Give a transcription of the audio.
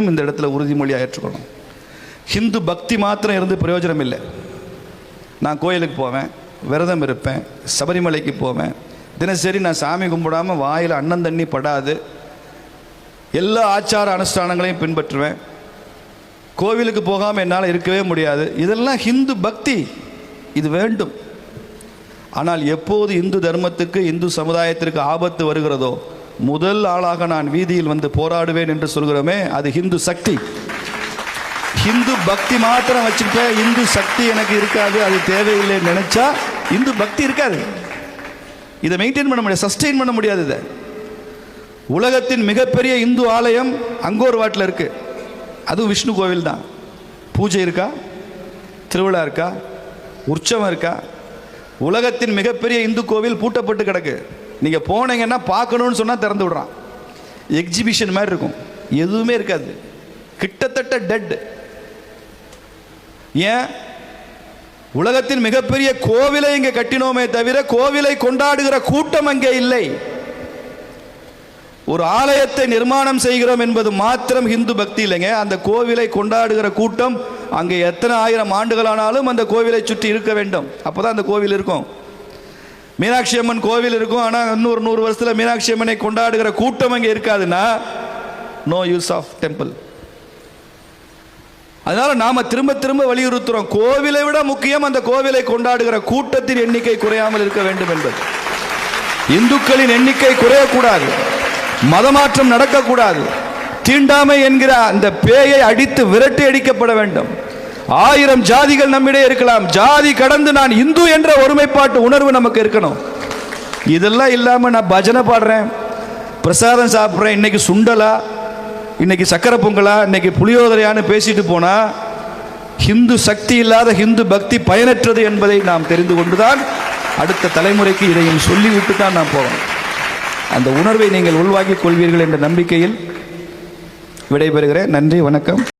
இந்த இடத்துல உறுதிமொழியாக ஏற்றுக்கணும் ஹிந்து பக்தி மாத்திரம் இருந்து பிரயோஜனம் இல்லை நான் கோயிலுக்கு போவேன் விரதம் இருப்பேன் சபரிமலைக்கு போவேன். தினசரி நான் சாமி கும்பிடாம வாயில் அன்னம் தண்ணி படாது. எல்லா ஆச்சார அனுஷ்டானங்களையும் பின்பற்றுவேன். கோவிலுக்கு போகாமல் என்னால் இருக்கவே முடியாது. இதெல்லாம் ஹிந்து பக்தி. இது வேண்டும். ஆனால் எப்போது இந்து தர்மத்துக்கு இந்து சமுதாயத்திற்கு ஆபத்து வருகிறதோ முதல் ஆளாக நான் வீதியில் வந்து போராடுவேன் என்று சொல்கிறோமே அது ஹிந்து சக்தி. ஹிந்து பக்தி மாத்திரம் வச்சுக்கிட்டேன் இந்து சக்தி எனக்கு இருக்காது அது தேவையில்லைன்னு நினைச்சா இந்து பக்தி இருக்காது. இதை மெயின்டைன் பண்ண முடியாது சஸ்டெயின் பண்ண முடியாது இதை. உலகத்தின் மிகப்பெரிய இந்து ஆலயம் அங்கோர் வாட்டில் இருக்கு. அதுவும் விஷ்ணு கோவில் தான். பூஜை இருக்கா? திருவிழா இருக்கா? உற்சவம் இருக்கா? உலகத்தின் மிகப்பெரிய இந்து கோவில் பூட்டப்பட்டு கிடக்கு. நீங்கள் போனீங்கன்னா பார்க்கணும்னு சொன்னால் திறந்து விடுறான். எக்ஸிபிஷன் மாதிரி இருக்கும். எதுவுமே இருக்காது. கிட்டத்தட்ட டெட் ஏன்? உலகத்தின் மிகப்பெரிய கோவிலை இங்கே கட்டினோமே தவிர கோவிலை கொண்டாடுகிற கூட்டம் அங்கே இல்லை. ஒரு ஆலயத்தை நிர்மாணம் செய்கிறோம் என்பது மாத்திரம் இந்து பக்தி இல்லைங்க. அந்த கோவிலை கொண்டாடுகிற கூட்டம் அங்கே எத்தனை ஆயிரம் ஆண்டுகளானாலும் அந்த கோவிலை சுற்றி இருக்க வேண்டும். அப்பதான் அந்த கோவில் இருக்கும். மீனாட்சி அம்மன் கோவில் இருக்கும். ஆனால் இன்னொரு நூறு வருஷத்தில் மீனாட்சி அம்மனை கொண்டாடுகிற கூட்டம் அங்கே இருக்காதுன்னா நோ யூஸ் ஆஃப் டெம்பிள் அதனால நாம திரும்ப திரும்ப வலியுறுத்துறோம். கோவிலை விட முக்கியம் அந்த கோவிலை கொண்டாடுகிற கூட்டத்தின் எண்ணிக்கை குறையாமல் இருக்க வேண்டும் என்பது. இந்துக்களின் எண்ணிக்கை குறையக்கூடாது. மதமாற்றம் நடக்கக்கூடாது. தீண்டாமை என்கிற அந்த பேயை அடித்து விரட்டி அடிக்கப்பட வேண்டும். ஆயிரம் ஜாதிகள் நம்மிடையே இருக்கலாம். ஜாதி கடந்து நான் இந்து என்ற ஒருமைப்பாட்டு உணர்வு நமக்கு இருக்கணும். இதெல்லாம் இல்லாமல் நான் பஜனை பாடுறேன். பிரசாதம் சாப்பிட்றேன். இன்னைக்கு சுண்டலா? இன்னைக்கு சக்கரை பொங்கலா? இன்னைக்கு புளியோதரையான்னு பேசிட்டு போனா ஹிந்து சக்தி இல்லாத ஹிந்து பக்தி பயனற்றது என்பதை நாம் தெரிந்து கொண்டுதான் அடுத்த தலைமுறைக்கு இதையும் சொல்லிவிட்டு தான் நாம் போகணும். அந்த உணர்வை நீங்கள் உள்வாங்கிக் கொள்வீர்கள் என்ற நம்பிக்கையில் விடைபெறுகிறேன். நன்றி வணக்கம்.